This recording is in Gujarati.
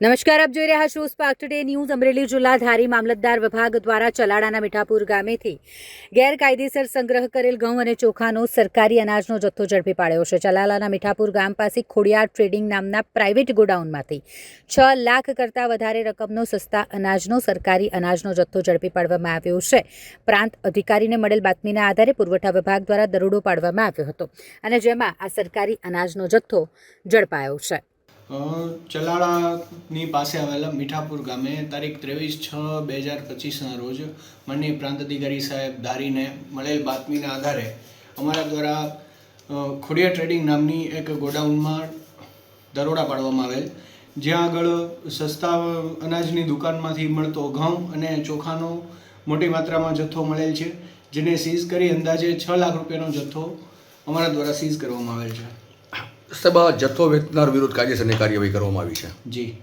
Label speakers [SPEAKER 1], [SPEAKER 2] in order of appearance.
[SPEAKER 1] નમસ્કાર, આપ જોઈ રહ્યા છો સ્પાર્ક ટુડે ન્યૂઝ અમરેલી જિલ્લા ધારી મામલતદાર વિભાગ દ્વારા ચલાડાના મીઠાપુર ગામેથી ગેરકાયદેસર સંગ્રહ કરેલ ઘઉં અને ચોખાનો સરકારી અનાજનો જથ્થો ઝડપી પાડ્યો છે. ચલાલાના મીઠાપુર ગામ પાસે ખોડિયાર ટ્રેડિંગ નામના પ્રાઇવેટ ગોડાઉનમાંથી છ લાખ કરતાં વધારે રકમનો સસ્તા અનાજનો સરકારી અનાજનો જથ્થો ઝડપી પાડવામાં આવ્યો છે. પ્રાંત અધિકારીને મળેલ બાતમીના આધારે પુરવઠા વિભાગ દ્વારા દરોડો પાડવામાં આવ્યો હતો અને જેમાં આ સરકારી અનાજનો જથ્થો ઝડપાયો છે.
[SPEAKER 2] ચલાળાની પાસે આવેલા મીઠાપુર ગામે તારીખ ત્રેવીસ છ બે હજાર પચીસના રોજ માનનીય પ્રાંત અધિકારી સાહેબ ધારીને મળેલ બાતમીના આધારે અમારા દ્વારા ખોડિયા ટ્રેડિંગ નામની એક ગોડાઉનમાં દરોડા પાડવામાં આવેલ, જ્યાં આગળ સસ્તા અનાજની દુકાનમાંથી મળતો ઘઉં અને ચોખાનો મોટી માત્રામાં જથ્થો મળેલ છે, જેને સીઝ કરી અંદાજે છ લાખ રૂપિયાનો જથ્થો અમારા દ્વારા સીઝ કરવામાં આવેલ છે.
[SPEAKER 3] આ જથ્થો વેચનાર વિરુદ્ધ કાયદેસરની કાર્યવાહી કરવામાં આવી છે.
[SPEAKER 2] જી.